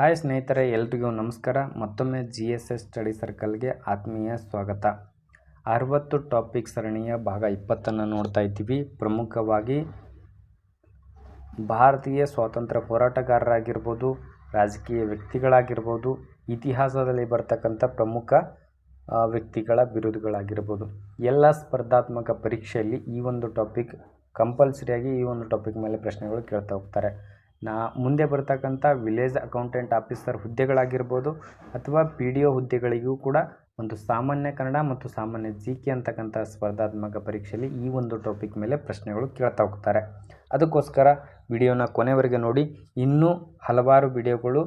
Hi ಸ್ನೇಹಿತರೆ, ಎಲ್ರಿಗೂ ನಮಸ್ಕಾರ. ಮತ್ತೊಮ್ಮೆ ಜಿ ಎಸ್ ಎಸ್ ಸ್ಟಡಿ ಸರ್ಕಲ್ಗೆ ಆತ್ಮೀಯ ಸ್ವಾಗತ. ಅರವತ್ತು ಟಾಪಿಕ್ ಸರಣಿಯ ಭಾಗ ಇಪ್ಪತ್ತನ್ನು ನೋಡ್ತಾ ಇದ್ದೀವಿ. ಪ್ರಮುಖವಾಗಿ ಭಾರತೀಯ ಸ್ವಾತಂತ್ರ್ಯ ಹೋರಾಟಗಾರರಾಗಿರ್ಬೋದು, ರಾಜಕೀಯ ವ್ಯಕ್ತಿಗಳಾಗಿರ್ಬೋದು, ಇತಿಹಾಸದಲ್ಲಿ ಬರ್ತಕ್ಕಂಥ ಪ್ರಮುಖ ವ್ಯಕ್ತಿಗಳ ಬಿರುದುಗಳಾಗಿರ್ಬೋದು. ಎಲ್ಲ ಸ್ಪರ್ಧಾತ್ಮಕ ಪರೀಕ್ಷೆಯಲ್ಲಿ ಈ ಒಂದು ಟಾಪಿಕ್ ಕಂಪಲ್ಸರಿಯಾಗಿ ಈ ಒಂದು ಟಾಪಿಕ್ ಮೇಲೆ ಪ್ರಶ್ನೆಗಳು ಕೇಳ್ತಾ ಹೋಗ್ತಾರೆ. ನಾ ಮುಂದೆ ಬರ್ತಕ್ಕಂಥ ವಿಲೇಜ್ ಅಕೌಂಟೆಂಟ್ ಆಫೀಸರ್ ಹುದ್ದೆಗಳಾಗಿರ್ಬೋದು ಅಥವಾ ಪಿ ಡಿ ಒ ಹುದ್ದೆಗಳಿಗೂ ಕೂಡ ಒಂದು ಸಾಮಾನ್ಯ ಕನ್ನಡ ಮತ್ತು ಸಾಮಾನ್ಯ ಜಿ ಕೆ ಅಂತಕ್ಕಂಥ ಸ್ಪರ್ಧಾತ್ಮಕ ಪರೀಕ್ಷೆಯಲ್ಲಿ ಈ ಒಂದು ಟಾಪಿಕ್ ಮೇಲೆ ಪ್ರಶ್ನೆಗಳು ಕೇಳ್ತಾ ಹೋಗ್ತಾರೆ. ಅದಕ್ಕೋಸ್ಕರ ವಿಡಿಯೋನ ಕೊನೆವರೆಗೆ ನೋಡಿ. ಇನ್ನೂ ಹಲವಾರು ವಿಡಿಯೋಗಳು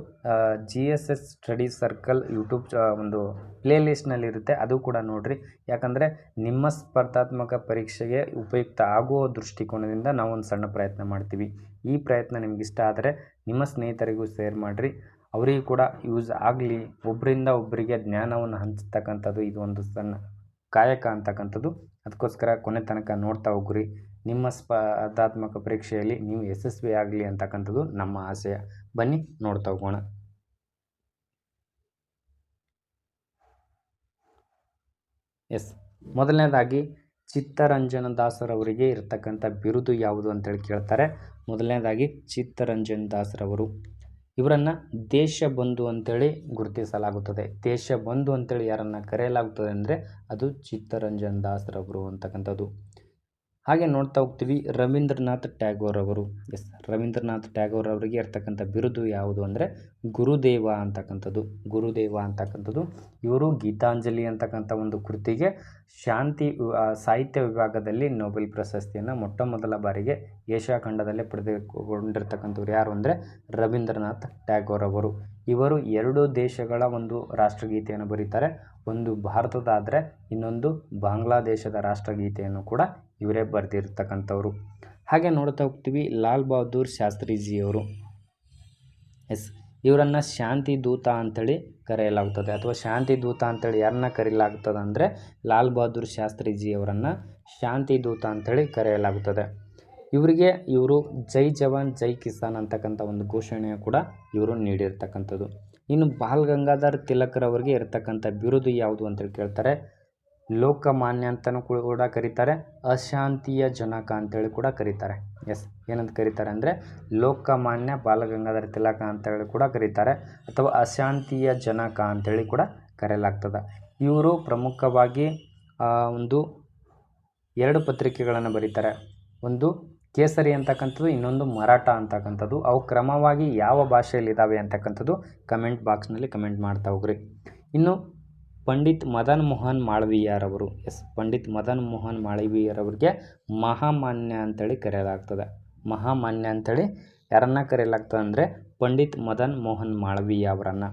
G S S study circle YouTube ಒಂದು ಪ್ಲೇಲಿಸ್ಟ್ನಲ್ಲಿರುತ್ತೆ ಅದು ಕೂಡ ನೋಡಿರಿ. ಯಾಕಂದರೆ ನಿಮ್ಮ ಸ್ಪರ್ಧಾತ್ಮಕ ಪರೀಕ್ಷೆಗೆ ಉಪಯುಕ್ತ ಆಗುವ ದೃಷ್ಟಿಕೋನದಿಂದ ನಾವು ಒಂದು ಸಣ್ಣ ಪ್ರಯತ್ನ ಮಾಡ್ತೀವಿ. ಈ ಪ್ರಯತ್ನ ನಿಮಗಿಷ್ಟ ಆದರೆ ನಿಮ್ಮ ಸ್ನೇಹಿತರಿಗೂ ಶೇರ್ ಮಾಡಿರಿ. ಅವರಿಗೂ ಕೂಡ ಯೂಸ್ ಆಗಲಿ ಒಬ್ಬರಿಂದ ಒಬ್ಬರಿಗೆ ಜ್ಞಾನವನ್ನು ಹಂಚತಕ್ಕಂಥದ್ದು ಇದು ಒಂದು ಸಣ್ಣ ಕಾಯಕ ಅಂತಕ್ಕಂಥದ್ದು. ಅದಕ್ಕೋಸ್ಕರ ಕೊನೆ ತನಕ ನೋಡ್ತಾ ಹೋಗ್ರಿ. ನಿಮ್ಮ ಸ್ಪರ್ಧಾತ್ಮಕ ಪರೀಕ್ಷೆಯಲ್ಲಿ ನೀವು ಯಶಸ್ವಿ ಆಗಲಿ ಅಂತಕ್ಕಂಥದ್ದು ನಮ್ಮ ಆಸೆಯ ಬನ್ನಿ, ನೋಡ್ತಾ ಹೋಗೋಣ. ಎಸ್ ಮೊದಲನೇದಾಗಿ, ಚಿತ್ತರಂಜನ ದಾಸರವರಿಗೆ ಇರತಕ್ಕಂಥ ಬಿರುದು ಯಾವುದು ಅಂತೇಳಿ ಕೇಳ್ತಾರೆ. ಮೊದಲನೇದಾಗಿ, ಚಿತ್ತರಂಜನ್ ದಾಸರವರು. ಇವರನ್ನು ದೇಶಬಂಧು ಅಂತೇಳಿ ಗುರುತಿಸಲಾಗುತ್ತದೆ. ದೇಶಬಂಧು ಅಂತೇಳಿ ಯಾರನ್ನು ಕರೆಯಲಾಗುತ್ತದೆ ಅಂದರೆ ಅದು ಚಿತ್ತರಂಜನ್ ದಾಸ್ರವರು ಅಂತಕ್ಕಂಥದ್ದು. ಹಾಗೆ ನೋಡ್ತಾ ಹೋಗ್ತೀವಿ ರವೀಂದ್ರನಾಥ್ ಟ್ಯಾಗೋರ್ ಅವರು. ಎಸ್ ರವೀಂದ್ರನಾಥ್ ಟ್ಯಾಗೋರ್ ಅವರಿಗೆ ಇರ್ತಕ್ಕಂಥ ಬಿರುದು ಯಾವುದು ಅಂದರೆ ಗುರುದೇವ ಅಂತಕ್ಕಂಥದ್ದು. ಗುರುದೇವ ಅಂತಕ್ಕಂಥದ್ದು. ಇವರು ಗೀತಾಂಜಲಿ ಅಂತಕ್ಕಂಥ ಒಂದು ಕೃತಿಗೆ ಶಾಂತಿ ಸಾಹಿತ್ಯ ವಿಭಾಗದಲ್ಲಿ ನೊಬೆಲ್ ಪ್ರಶಸ್ತಿಯನ್ನು ಮೊಟ್ಟ ಮೊದಲ ಬಾರಿಗೆ ಏಷ್ಯಾ ಖಂಡದಲ್ಲೇ ಪಡೆದುಕೊಂಡಿರ್ತಕ್ಕಂಥವ್ರು ಯಾರು ಅಂದರೆ ರವೀಂದ್ರನಾಥ್ ಟ್ಯಾಗೋರ್ ಅವರು. ಇವರು ಎರಡು ದೇಶಗಳ ಒಂದು ರಾಷ್ಟ್ರಗೀತೆಯನ್ನು ಬರೀತಾರೆ. ಒಂದು ಭಾರತದಾದರೆ ಇನ್ನೊಂದು ಬಾಂಗ್ಲಾದೇಶದ ರಾಷ್ಟ್ರಗೀತೆಯನ್ನು ಕೂಡ ಇವರೇ ಬರೆದಿರ್ತಕ್ಕಂಥವ್ರು. ಹಾಗೆ ನೋಡ್ತಾ ಹೋಗ್ತೀವಿ ಲಾಲ್ ಬಹದ್ದೂರ್ ಶಾಸ್ತ್ರಿಜಿಯವರು. ಎಸ್, ಇವರನ್ನು ಶಾಂತಿ ದೂತ ಅಂಥೇಳಿ ಕರೆಯಲಾಗುತ್ತದೆ ಅಥವಾ ಶಾಂತಿ ದೂತ ಅಂತೇಳಿ ಯಾರನ್ನ ಕರೆಯಲಾಗುತ್ತದೆ ಅಂದರೆ ಲಾಲ್ ಬಹದ್ದೂರ್ ಶಾಸ್ತ್ರಿಜಿಯವರನ್ನು ಶಾಂತಿ ದೂತ ಅಂಥೇಳಿ ಕರೆಯಲಾಗುತ್ತದೆ ಇವರಿಗೆ ಇವರು ಜೈ ಜವಾನ್, ಜೈ ಕಿಸಾನ್ ಅಂತಕ್ಕಂಥ ಒಂದು ಘೋಷಣೆ ಕೂಡ ಇವರು ನೀಡಿರ್ತಕ್ಕಂಥದ್ದು. ಇನ್ನು ಬಾಲ್ ಗಂಗಾಧರ್ ತಿಲಕರವರಿಗೆ ಇರತಕ್ಕಂಥ ಬಿರುದು ಯಾವುದು ಅಂತೇಳಿ ಕೇಳ್ತಾರೆ. ಲೋಕಮಾನ್ಯ ಅಂತಲೂ ಕೂಡ ಕರೀತಾರೆ. ಅಶಾಂತಿಯ ಜನಕ ಅಂತೇಳಿ ಕೂಡ ಕರೀತಾರೆ. ಎಸ್, ಏನಂತ ಕರೀತಾರೆ ಅಂದರೆ ಲೋಕಮಾನ್ಯ ಬಾಲಗಂಗಾಧರ ತಿಲಕ ಅಂತೇಳಿ ಕೂಡ ಕರೀತಾರೆ. ಅಥವಾ ಅಶಾಂತಿಯ ಜನಕ ಅಂತೇಳಿ ಕೂಡ ಕರೆಯಲಾಗ್ತದೆ. ಇವರು ಪ್ರಮುಖವಾಗಿ ಒಂದು ಎರಡು ಪತ್ರಿಕೆಗಳನ್ನು ಬರೀತಾರೆ. ಒಂದು ಕೇಸರಿ ಅಂತಕ್ಕಂಥದ್ದು, ಇನ್ನೊಂದು ಮರಾಠ ಅಂತಕ್ಕಂಥದ್ದು. ಅವು ಕ್ರಮವಾಗಿ ಯಾವ ಭಾಷೆಯಲ್ಲಿದ್ದಾವೆ ಅಂತಕ್ಕಂಥದ್ದು ಕಮೆಂಟ್ ಬಾಕ್ಸ್ನಲ್ಲಿ ಕಮೆಂಟ್ ಮಾಡ್ತಾ ಹೋಗ್ರಿ. ಇನ್ನು ಪಂಡಿತ್ ಮದನ್ ಮೋಹನ್ ಮಾಳವೀಯರವರು, ಎಸ್, ಪಂಡಿತ್ ಮದನ್ ಮೋಹನ್ ಮಾಳವೀಯರವರಿಗೆ ಮಹಾಮಾನ್ಯ ಅಂತೇಳಿ ಕರೆಯಲಾಗ್ತದೆ. ಮಹಾಮಾನ್ಯ ಅಂಥೇಳಿ ಯಾರನ್ನ ಕರೆಯಲಾಗ್ತದೆ ಅಂದರೆ ಪಂಡಿತ್ ಮದನ್ ಮೋಹನ್ ಮಾಳವೀಯ ಅವರನ್ನು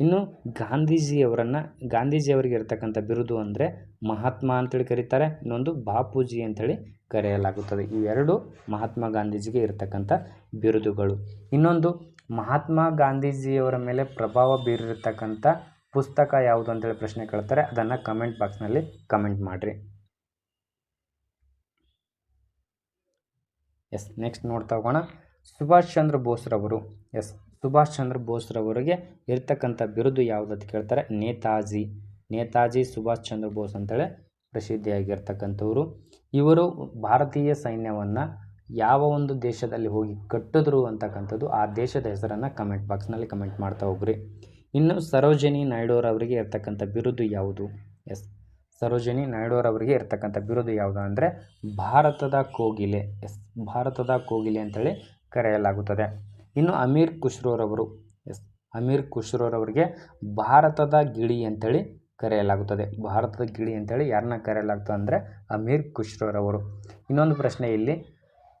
ಇನ್ನು ಗಾಂಧೀಜಿಯವರನ್ನು ಗಾಂಧೀಜಿಯವರಿಗೆ ಇರತಕ್ಕಂಥ ಬಿರುದು ಅಂದರೆ ಮಹಾತ್ಮ ಅಂತೇಳಿ ಕರೀತಾರೆ. ಇನ್ನೊಂದು ಬಾಪೂಜಿ ಅಂತೇಳಿ ಕರೆಯಲಾಗುತ್ತದೆ. ಇವೆರಡು ಮಹಾತ್ಮ ಗಾಂಧೀಜಿಗೆ ಇರತಕ್ಕಂಥ ಬಿರುದುಗಳು. ಇನ್ನೊಂದು, ಮಹಾತ್ಮ ಗಾಂಧೀಜಿಯವರ ಮೇಲೆ ಪ್ರಭಾವ ಬೀರಿರ್ತಕ್ಕಂಥ ಪುಸ್ತಕ ಯಾವುದು ಅಂತೇಳಿ ಪ್ರಶ್ನೆ ಕೇಳ್ತಾರೆ. ಅದನ್ನು ಕಮೆಂಟ್ ಬಾಕ್ಸ್ನಲ್ಲಿ ಕಮೆಂಟ್ ಮಾಡಿರಿ. ಎಸ್ ನೆಕ್ಸ್ಟ್ ನೋಡ್ತಾ ಹೋಗೋಣ. ಸುಭಾಷ್ ಚಂದ್ರ ಬೋಸ್ರವರು ಎಸ್ ಸುಭಾಷ್ ಚಂದ್ರ ಬೋಸ್ರವರಿಗೆ ಇರ್ತಕ್ಕಂಥ ಬಿರುದು ಯಾವುದು ಅಂತ ಕೇಳ್ತಾರೆ. ನೇತಾಜಿ. ನೇತಾಜಿ, ಸುಭಾಷ್ ಚಂದ್ರ ಬೋಸ್ ಅಂತೇಳಿ ಪ್ರಸಿದ್ಧಿಯಾಗಿರ್ತಕ್ಕಂಥವ್ರು. ಇವರು ಭಾರತೀಯ ಸೈನ್ಯವನ್ನು ಯಾವ ಒಂದು ದೇಶದಲ್ಲಿ ಹೋಗಿ ಕಟ್ಟಿದ್ರು ಅಂತಕ್ಕಂಥದ್ದು ಆ ದೇಶದ ಹೆಸರನ್ನು ಕಮೆಂಟ್ ಬಾಕ್ಸ್ನಲ್ಲಿ ಕಮೆಂಟ್ ಮಾಡ್ತಾ ಹೋಗ್ರಿ. ಇನ್ನು ಸರೋಜಿನಿ ನಾಯ್ಡೋರವರಿಗೆ ಇರ್ತಕ್ಕಂಥ ಬಿರುದು ಯಾವುದು? ಎಸ್ ಸರೋಜಿನಿ ನಾಯ್ಡೋರವರಿಗೆ ಇರ್ತಕ್ಕಂಥ ಬಿರುದು ಯಾವುದು ಅಂದರೆ ಭಾರತದ ಕೋಗಿಲೆ. ಎಸ್ ಭಾರತದ ಕೋಗಿಲೆ ಅಂತೇಳಿ ಕರೆಯಲಾಗುತ್ತದೆ. ಇನ್ನು ಅಮೀರ್ ಖುಷ್ರೋರವರು? ಎಸ್ ಅಮೀರ್ ಖುಷ್ರೋರವರಿಗೆ ಭಾರತದ ಗಿಳಿ ಅಂತೇಳಿ ಕರೆಯಲಾಗುತ್ತದೆ. ಭಾರತದ ಗಿಳಿ ಅಂತೇಳಿ ಯಾರನ್ನ ಕರೆಯಲಾಗ್ತದೆ ಅಂದರೆ ಅಮೀರ್ ಖುಷ್ರೋರವರು. ಇನ್ನೊಂದು ಪ್ರಶ್ನೆ ಇಲ್ಲಿ.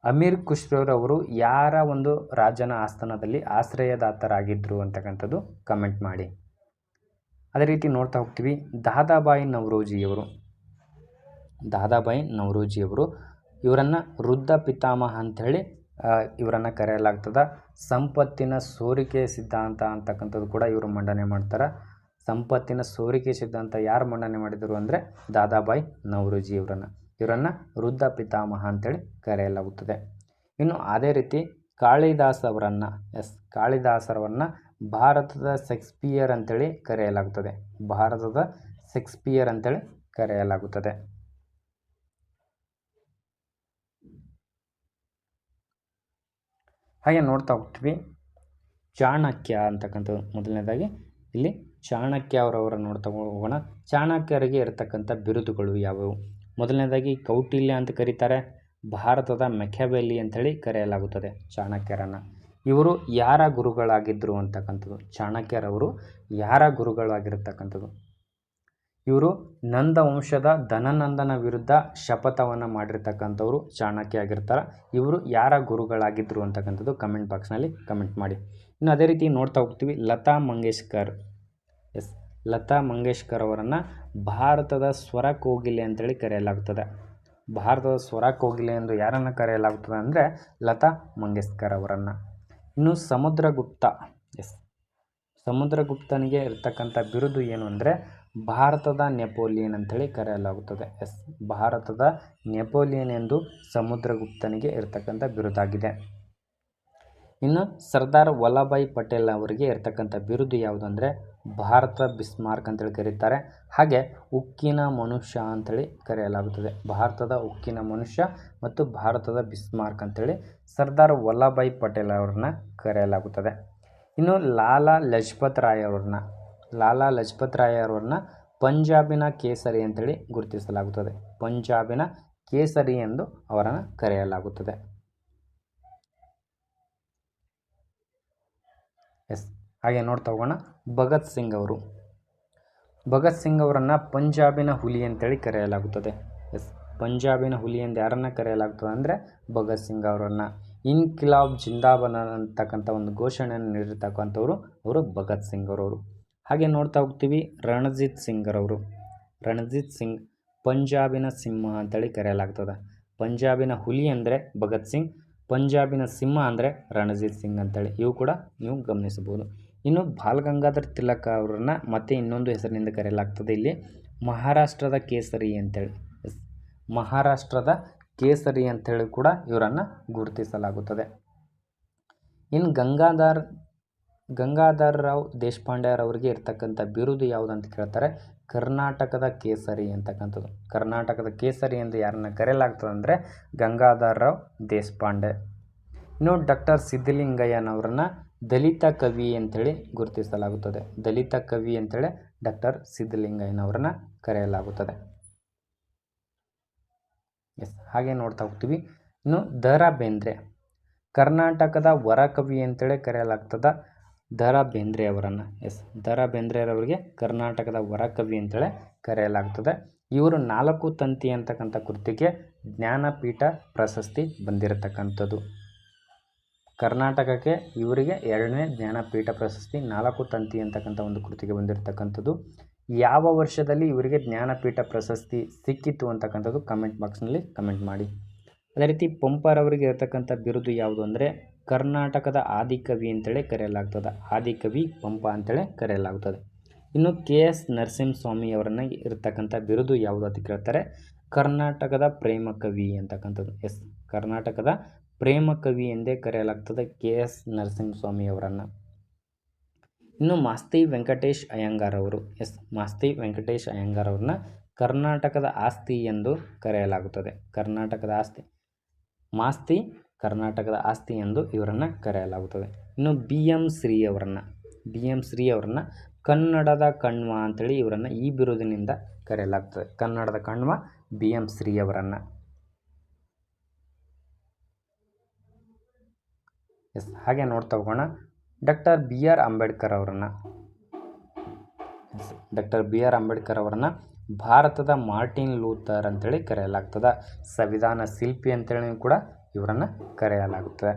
ಅಮೀರ್ ಖುಷ್ರೋರವರು ಯಾರ ಒಂದು ರಾಜನ ಆಸ್ಥಾನದಲ್ಲಿ ಆಶ್ರಯದಾತರಾಗಿದ್ದರು ಅಂತಕ್ಕಂಥದ್ದು ಕಮೆಂಟ್ ಮಾಡಿ. ಅದೇ ರೀತಿ ನೋಡ್ತಾ ಹೋಗ್ತೀವಿ. ದಾದಾಬಾಯಿ ನವರೋಜಿಯವರು. ದಾದಾಬಾಯಿ ನವರೋಜಿಯವರು ಇವರನ್ನು ವೃದ್ಧ ಪಿತಾಮಹ ಅಂಥೇಳಿ ಇವರನ್ನು ಕರೆಯಲಾಗ್ತದೆ. ಸಂಪತ್ತಿನ ಸೋರಿಕೆ ಸಿದ್ಧಾಂತ ಅಂತಕ್ಕಂಥದ್ದು ಕೂಡ ಇವರು ಮಂಡನೆ ಮಾಡ್ತಾರೆ. ಸಂಪತ್ತಿನ ಸೋರಿಕೆ ಸಿದ್ಧಾಂತ ಯಾರು ಮಂಡನೆ ಮಾಡಿದರು ಅಂದರೆ ದಾದಾಬಾಯಿ ನವರೋಜಿ ಇವರನ್ನು ಇವರನ್ನು ವೃದ್ಧ ಪಿತಾಮಹ ಅಂತೇಳಿ ಕರೆಯಲಾಗುತ್ತದೆ. ಇನ್ನು ಅದೇ ರೀತಿ ಕಾಳಿದಾಸ್ ಅವರನ್ನು, ಎಸ್ ಕಾಳಿದಾಸರವನ್ನು ಭಾರತದ ಸೆಕ್ಸ್ಪಿಯರ್ ಅಂತೇಳಿ ಕರೆಯಲಾಗುತ್ತದೆ. ಭಾರತದ ಸೆಕ್ಸ್ಪಿಯರ್ ಅಂತೇಳಿ ಕರೆಯಲಾಗುತ್ತದೆ. ಹಾಗೆ ನೋಡ್ತಾ ಹೋಗ್ತೀವಿ. ಚಾಣಕ್ಯ ಅಂತಕ್ಕಂಥದ್ದು ಮೊದಲನೇದಾಗಿ. ಇಲ್ಲಿ ಚಾಣಕ್ಯ ಅವರವರ ನೋಡ್ತಾ ಹೋಗೋಣ. ಚಾಣಕ್ಯರಿಗೆ ಇರತಕ್ಕಂಥ ಬಿರುದುಗಳು ಯಾವುವು? ಮೊದಲನೇದಾಗಿ ಕೌಟಿಲ್ಯ ಅಂತ ಕರೀತಾರೆ. ಭಾರತದ ಮೆಕ್ಯಾವೆಲಿ ಅಂಥೇಳಿ ಕರೆಯಲಾಗುತ್ತದೆ ಚಾಣಕ್ಯರನ್ನು. ಇವರು ಯಾರ ಗುರುಗಳಾಗಿದ್ದರು ಅಂತಕ್ಕಂಥದ್ದು? ಚಾಣಕ್ಯರವರು ಯಾರ ಗುರುಗಳಾಗಿರ್ತಕ್ಕಂಥದ್ದು? ಇವರು ನಂದ ವಂಶದ ಧನನಂದನ ವಿರುದ್ಧ ಶಪಥವನ್ನು ಮಾಡಿರ್ತಕ್ಕಂಥವ್ರು ಚಾಣಕ್ಯ ಆಗಿರ್ತಾರೆ. ಇವರು ಯಾರ ಗುರುಗಳಾಗಿದ್ದರು ಅಂತಕ್ಕಂಥದ್ದು ಕಮೆಂಟ್ ಬಾಕ್ಸ್ನಲ್ಲಿ ಕಮೆಂಟ್ ಮಾಡಿ. ಇನ್ನು ಅದೇ ರೀತಿ ನೋಡ್ತಾ ಹೋಗ್ತೀವಿ ಲತಾ ಮಂಗೇಶ್ಕರ್. ಎಸ್, ಲತಾ ಮಂಗೇಶ್ಕರ್ ಅವರನ್ನು ಭಾರತದ ಸ್ವರ ಕೋಗಿಲೆ ಅಂತೇಳಿ ಕರೆಯಲಾಗುತ್ತದೆ ಭಾರತದ ಸ್ವರ ಕೋಗಿಲೆ ಎಂದು ಯಾರನ್ನು ಕರೆಯಲಾಗುತ್ತದೆ ಅಂದರೆ ಲತಾ ಮಂಗೇಶ್ಕರ್ ಅವರನ್ನು. ಇನ್ನು ಸಮುದ್ರಗುಪ್ತ, ಎಸ್, ಸಮುದ್ರಗುಪ್ತನಿಗೆ ಇರ್ತಕ್ಕಂಥ ಬಿರುದು ಏನು ಅಂದರೆ ಭಾರತದ ನೆಪೋಲಿಯನ್ ಅಂತೇಳಿ ಕರೆಯಲಾಗುತ್ತದೆ. ಎಸ್, ಭಾರತದ ನೆಪೋಲಿಯನ್ ಎಂದು ಸಮುದ್ರಗುಪ್ತನಿಗೆ ಇರತಕ್ಕಂಥ ಬಿರುದಾಗಿದೆ. ಇನ್ನು ಸರ್ದಾರ್ ವಲ್ಲಭಾಯ್ ಪಟೇಲ್ ಅವರಿಗೆ ಇರತಕ್ಕಂಥ ಬಿರುದು ಯಾವುದು ಅಂದರೆ ಭಾರತ ಬಿಸ್ಮಾರ್ಕ್ ಅಂತೇಳಿ ಕರೀತಾರೆ. ಹಾಗೆ ಉಕ್ಕಿನ ಮನುಷ್ಯ ಅಂಥೇಳಿ ಕರೆಯಲಾಗುತ್ತದೆ. ಭಾರತದ ಉಕ್ಕಿನ ಮನುಷ್ಯ ಮತ್ತು ಭಾರತದ ಬಿಸ್ಮಾರ್ಕ್ ಅಂಥೇಳಿ ಸರ್ದಾರ್ ವಲ್ಲಭಾಯ್ ಪಟೇಲ್ ಅವ್ರನ್ನ ಕರೆಯಲಾಗುತ್ತದೆ. ಇನ್ನು ಲಾಲಾ ಲಜಪತ್ ರಾಯ್ ಅವ್ರನ್ನ, ಲಾಲಾ ಲಜಪತ್ ರಾಯ್ ಅವ್ರನ್ನ ಪಂಜಾಬಿನ ಕೇಸರಿ ಅಂತೇಳಿ ಗುರುತಿಸಲಾಗುತ್ತದೆ. ಪಂಜಾಬಿನ ಕೇಸರಿ ಎಂದು ಅವರನ್ನು ಕರೆಯಲಾಗುತ್ತದೆ. ಎಸ್, ಹಾಗೆ ನೋಡ್ತಾ ಹೋಗೋಣ. ಭಗತ್ ಸಿಂಗ್ ಅವರು. ಭಗತ್ ಸಿಂಗ್ ಅವರನ್ನು ಪಂಜಾಬಿನ ಹುಲಿ ಅಂತೇಳಿ ಕರೆಯಲಾಗುತ್ತದೆ. ಎಸ್, ಪಂಜಾಬಿನ ಹುಲಿ ಎಂದು ಯಾರನ್ನು ಕರೆಯಲಾಗ್ತದೆ ಅಂದರೆ ಭಗತ್ ಸಿಂಗ್ ಅವರನ್ನು. ಇನ್ಕಿಲಾಬ್ ಜಿಂದಾಬಾದ್ ಅಂತಕ್ಕಂಥ ಒಂದು ಘೋಷಣೆಯನ್ನು ನೀಡಿರ್ತಕ್ಕಂಥವ್ರು ಅವರು ಭಗತ್ ಸಿಂಗ್ ಅವರವರು. ಹಾಗೆ ನೋಡ್ತಾ ಹೋಗ್ತೀವಿ ರಣಜಿತ್ ಸಿಂಗ್ರವರು ರಣಜಿತ್ ಸಿಂಗ್ ಪಂಜಾಬಿನ ಸಿಂಹ ಅಂತೇಳಿ ಕರೆಯಲಾಗ್ತದೆ. ಪಂಜಾಬಿನ ಹುಲಿ ಅಂದರೆ ಭಗತ್ ಸಿಂಗ್ ಪಂಜಾಬಿನ ಸಿಂಹ ಅಂದರೆ ರಣಜಿತ್ ಸಿಂಗ್ ಅಂತೇಳಿ. ಇವು ಕೂಡ ನೀವು ಗಮನಿಸಬಹುದು. ಇನ್ನು ಬಾಲ್ ಗಂಗಾಧರ್ ತಿಲಕ್ ಅವರನ್ನು ಮತ್ತೆ ಇನ್ನೊಂದು ಹೆಸರಿನಿಂದ ಕರೆಯಲಾಗ್ತದೆ. ಇಲ್ಲಿ ಮಹಾರಾಷ್ಟ್ರದ ಕೇಸರಿ ಅಂತೇಳಿ. ಮಹಾರಾಷ್ಟ್ರದ ಕೇಸರಿ ಅಂತೇಳಿ ಕೂಡ ಇವರನ್ನು ಗುರುತಿಸಲಾಗುತ್ತದೆ. ಇನ್ನು ಗಂಗಾಧರ್ ಗಂಗಾಧರ್ ರಾವ್ ದೇಶಪಾಂಡೆರವರಿಗೆ ಇರ್ತಕ್ಕಂಥ ಬಿರುದು ಯಾವುದು ಅಂತ ಕೇಳ್ತಾರೆ? ಕರ್ನಾಟಕದ ಕೇಸರಿ ಅಂತಕ್ಕಂಥದ್ದು. ಕರ್ನಾಟಕದ ಕೇಸರಿ ಎಂದು ಯಾರನ್ನ ಕರೆಯಲಾಗ್ತದೆ ಅಂದರೆ ಗಂಗಾಧರ್ ರಾವ್ ದೇಶಪಾಂಡೆ. ಇನ್ನು ಡಾಕ್ಟರ್ ಸಿದ್ಧಲಿಂಗಯ್ಯನವರನ್ನು ದಲಿತ ಕವಿ ಅಂಥೇಳಿ ಗುರುತಿಸಲಾಗುತ್ತದೆ. ದಲಿತ ಕವಿ ಅಂಥೇಳಿ ಡಾಕ್ಟರ್ ಸಿದ್ಧಲಿಂಗಯ್ಯನವ್ರನ್ನ ಕರೆಯಲಾಗುತ್ತದೆ. ಎಸ್, ಹಾಗೆ ನೋಡ್ತಾ ಹೋಗ್ತೀವಿ. ಇನ್ನು ದ ಬೇಂದ್ರೆ. ಕರ್ನಾಟಕದ ವರಕವಿ ಅಂತೇಳಿ ಕರೆಯಲಾಗ್ತದೆ ದ ರಾ ಬೇಂದ್ರೆ ಅವರನ್ನು. ಎಸ್ ದ ರಾ ಬೇಂದ್ರೆಯವರಿಗೆ ಕರ್ನಾಟಕದ ವರಕವಿ ಅಂತೇಳಿ ಕರೆಯಲಾಗ್ತದೆ. ಇವರು ನಾಲ್ಕು ತಂತಿ ಅಂತಕ್ಕಂಥ ಕೃತಿಗೆ ಜ್ಞಾನಪೀಠ ಪ್ರಶಸ್ತಿ ಬಂದಿರತಕ್ಕಂಥದ್ದು. ಕರ್ನಾಟಕಕ್ಕೆ ಇವರಿಗೆ ಎರಡನೇ ಜ್ಞಾನಪೀಠ ಪ್ರಶಸ್ತಿ, ನಾಲ್ಕು ತಂತಿ ಅಂತಕ್ಕಂಥ ಒಂದು ಕೃತಿಗೆ ಬಂದಿರತಕ್ಕಂಥದ್ದು. ಯಾವ ವರ್ಷದಲ್ಲಿ ಇವರಿಗೆ ಜ್ಞಾನಪೀಠ ಪ್ರಶಸ್ತಿ ಸಿಕ್ಕಿತ್ತು ಅಂತಕ್ಕಂಥದ್ದು ಕಮೆಂಟ್ ಬಾಕ್ಸ್ನಲ್ಲಿ ಕಮೆಂಟ್ ಮಾಡಿ. ಅದೇ ರೀತಿ ಪಂಪರವರಿಗೆ ಇರತಕ್ಕಂಥ ಬಿರುದು ಯಾವುದು ಅಂದರೆ ಕರ್ನಾಟಕದ ಆದಿಕವಿ ಅಂತೇಳಿ ಕರೆಯಲಾಗ್ತದೆ. ಆದಿಕವಿ ಪಂಪ ಅಂತೇಳಿ ಕರೆಯಲಾಗುತ್ತದೆ ಇನ್ನು ಕೆ ಎಸ್ ನರಸಿಂಹಸ್ವಾಮಿ ಅವರನ್ನು ಇರತಕ್ಕಂಥ ಬಿರುದು ಯಾವುದು ಅಂತ ಕೇಳ್ತಾರೆ? ಕರ್ನಾಟಕದ ಪ್ರೇಮ ಕವಿ ಅಂತಕ್ಕಂಥದ್ದು. ಎಸ್, ಕರ್ನಾಟಕದ ಪ್ರೇಮ ಕವಿ ಎಂದೇ ಕರೆಯಲಾಗ್ತದೆ ಕೆ ಎಸ್ ನರಸಿಂಹಸ್ವಾಮಿ ಅವರನ್ನು. ಇನ್ನು ಮಾಸ್ತಿ ವೆಂಕಟೇಶ್ ಅಯ್ಯಂಗಾರ್ ಅವರು, ಎಸ್, ಮಾಸ್ತಿ ವೆಂಕಟೇಶ್ ಅಯ್ಯಂಗಾರ್ ಅವ್ರನ್ನ ಕರ್ನಾಟಕದ ಆಸ್ತಿ ಎಂದು ಕರೆಯಲಾಗುತ್ತದೆ. ಕರ್ನಾಟಕದ ಆಸ್ತಿ, ಮಾಸ್ತಿ ಕರ್ನಾಟಕದ ಆಸ್ತಿ ಎಂದು ಇವರನ್ನು ಕರೆಯಲಾಗುತ್ತದೆ. ಇನ್ನು ಬಿ. ಎಂ. ಶ್ರೀ ಅವರನ್ನು ಬಿ. ಎಂ. ಶ್ರೀ ಅವರನ್ನು ಕನ್ನಡದ ಕಣ್ವ ಅಂತೇಳಿ ಇವರನ್ನು ಈ ಬಿರುದಿನಿಂದ ಕರೆಯಲಾಗ್ತದೆ. ಕನ್ನಡದ ಕಣ್ವ ಬಿ. ಎಂ. ಶ್ರೀ ಅವರನ್ನು ಎಸ್, ಹಾಗೆ ನೋಡ್ತಾ ಹೋಗೋಣ. Doctor B. ಆರ್. ಅಂಬೇಡ್ಕರ್ ಅವರನ್ನು. Doctor B. ಆರ್. ಅಂಬೇಡ್ಕರ್ ಅವರನ್ನು ಭಾರತದ ಮಾರ್ಟಿನ್ ಲೂಥರ್ ಅಂತೇಳಿ ಕರೆಯಲಾಗ್ತದೆ. ಸಂವಿಧಾನ ಶಿಲ್ಪಿ ಅಂತೇಳಿ ಕೂಡ ಇವರನ್ನು ಕರೆಯಲಾಗುತ್ತದೆ.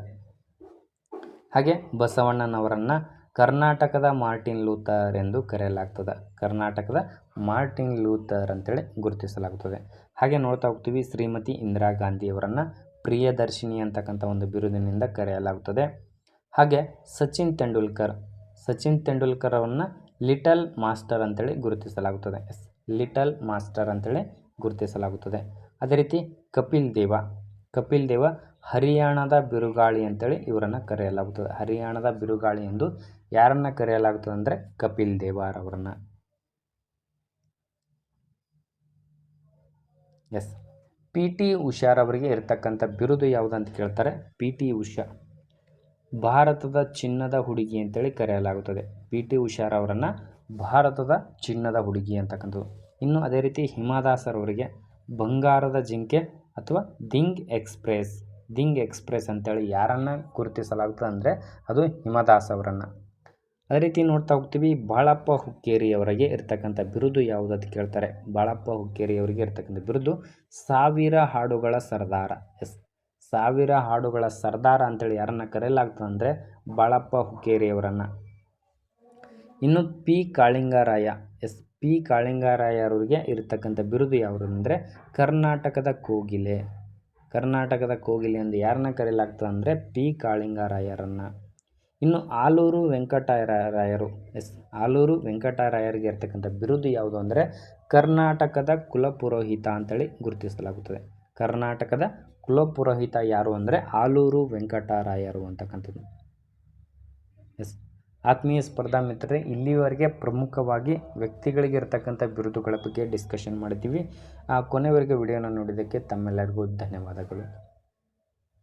ಹಾಗೆ ಬಸವಣ್ಣನವರನ್ನು ಕರ್ನಾಟಕದ ಮಾರ್ಟಿನ್ ಲೂಥರ್ ಎಂದು ಕರೆಯಲಾಗ್ತದೆ. ಕರ್ನಾಟಕದ ಮಾರ್ಟಿನ್ ಲೂಥರ್ ಅಂತೇಳಿ ಗುರುತಿಸಲಾಗುತ್ತದೆ. ಹಾಗೆ ನೋಡ್ತಾ ಹೋಗ್ತೀವಿ, ಶ್ರೀಮತಿ ಇಂದಿರಾ ಗಾಂಧಿಯವರನ್ನು ಪ್ರಿಯದರ್ಶಿನಿ ಅಂತಕ್ಕಂಥ ಒಂದು ಬಿರುದಿನಿಂದ ಕರೆಯಲಾಗುತ್ತದೆ. ಹಾಗೆ ಸಚಿನ್ ತೆಂಡೂಲ್ಕರ್ ಸಚಿನ್ ತೆಂಡೂಲ್ಕರ್ ಅವರನ್ನು ಲಿಟಲ್ ಮಾಸ್ಟರ್ ಅಂತೇಳಿ ಗುರುತಿಸಲಾಗುತ್ತದೆ. ಲಿಟಲ್ ಮಾಸ್ಟರ್ ಅಂತೇಳಿ ಗುರುತಿಸಲಾಗುತ್ತದೆ. ಅದೇ ರೀತಿ ಕಪಿಲ್ ದೇವ ಕಪಿಲ್ ದೇವ ಹರಿಯಾಣದ ಬಿರುಗಾಳಿ ಅಂತೇಳಿ ಇವರನ್ನು ಕರೆಯಲಾಗುತ್ತದೆ. ಹರಿಯಾಣದ ಬಿರುಗಾಳಿ ಎಂದು ಯಾರನ್ನು ಕರೆಯಲಾಗುತ್ತದೆ ಅಂದರೆ ಕಪಿಲ್ ದೇವರವರನ್ನು ಎಸ್ ಪಿ ಟಿ ಉಷಾರವರಿಗೆ ಇರತಕ್ಕಂಥ ಬಿರುದು ಯಾವುದು ಅಂತ ಕೇಳ್ತಾರೆ? P T Usha. ಭಾರತದ ಚಿನ್ನದ ಹುಡುಗಿ ಅಂತೇಳಿ ಕರೆಯಲಾಗುತ್ತದೆ. ಪಿ ಟಿ ಉಷಾರ್ ಅವರನ್ನು ಭಾರತದ ಚಿನ್ನದ ಹುಡುಗಿ ಅಂತಕ್ಕಂಥದ್ದು. ಇನ್ನು ಅದೇ ರೀತಿ ಹಿಮಾದಾಸರವರಿಗೆ ಬಂಗಾರದ ಜಿಂಕೆ ಅಥವಾ ದಿಂಗ್ ಎಕ್ಸ್ಪ್ರೆಸ್ ದಿಂಗ್ ಎಕ್ಸ್ಪ್ರೆಸ್ ಅಂತೇಳಿ ಯಾರನ್ನು ಗುರುತಿಸಲಾಗ್ತದೆ ಅಂದರೆ ಅದು ಹಿಮದಾಸ್ ಅವರನ್ನು. ಅದೇ ರೀತಿ ನೋಡ್ತಾ ಹೋಗ್ತೀವಿ, ಬಾಳಪ್ಪ ಹುಕ್ಕೇರಿಯವರಿಗೆ ಇರ್ತಕ್ಕಂಥ ಬಿರುದು ಯಾವುದು ಅಂತ ಕೇಳ್ತಾರೆ. ಬಾಳಪ್ಪ ಹುಕ್ಕೇರಿಯವರಿಗೆ ಇರ್ತಕ್ಕಂಥ ಬಿರುದು ಸಾವಿರ ಹಾಡುಗಳ ಸರ್ದಾರ. ಎಸ್, ಸಾವಿರ ಹಾಡುಗಳ ಸರ್ದಾರ ಅಂತೇಳಿ ಯಾರನ್ನು ಕರೆಯಲಾಗ್ತದೆ ಅಂದರೆ ಬಾಳಪ್ಪ ಹುಕ್ಕೇರಿಯವರನ್ನು. ಇನ್ನು ಪಿ ಕಾಳಿಂಗರಾಯ, ಎಸ್ ಪಿ ಕಾಳಿಂಗರಾಯರವರಿಗೆ ಇರತಕ್ಕಂಥ ಬಿರುದು ಯಾವುದು ಅಂದರೆ ಕರ್ನಾಟಕದ ಕೋಗಿಲೆ. ಕರ್ನಾಟಕದ ಕೋಗಿಲೆ ಎಂದು ಯಾರನ್ನ ಕರೆಯಲಾಗ್ತದೆ ಅಂದರೆ ಪಿ ಕಾಳಿಂಗರಾಯರನ್ನು. ಇನ್ನು ಆಲೂರು ವೆಂಕಟರಾಯರು, ಎಸ್, ಆಲೂರು ವೆಂಕಟರಾಯರಿಗೆ ಇರತಕ್ಕಂಥ ಬಿರುದು ಯಾವುದು ಅಂದರೆ ಕರ್ನಾಟಕದ ಕುಲಪುರೋಹಿತ ಅಂತೇಳಿ ಗುರುತಿಸಲಾಗುತ್ತದೆ. ಕರ್ನಾಟಕದ ಕುಲಪುರೋಹಿತ ಯಾರು ಅಂದರೆ ಆಲೂರು ವೆಂಕಟರಾಯರು ಅಂತಕ್ಕಂಥದ್ದು. ಎಸ್. ಆತ್ಮೀಯ ಸ್ಪರ್ಧಾ ಮಿತ್ರರೇ, ಇಲ್ಲಿವರೆಗೆ ಪ್ರಮುಖವಾಗಿ ವ್ಯಕ್ತಿಗಳಿಗೆ ಇರತಕ್ಕಂಥ ಬಿರುದುಗಳ ಬಗ್ಗೆ ಡಿಸ್ಕಷನ್ ಮಾಡಿದ್ದೀವಿ ಆ ಕೊನೆವರೆಗೆ ವಿಡಿಯೋನ ನೋಡಿದ್ದಕ್ಕೆ ತಮ್ಮೆಲ್ಲರಿಗೂ ಧನ್ಯವಾದಗಳು.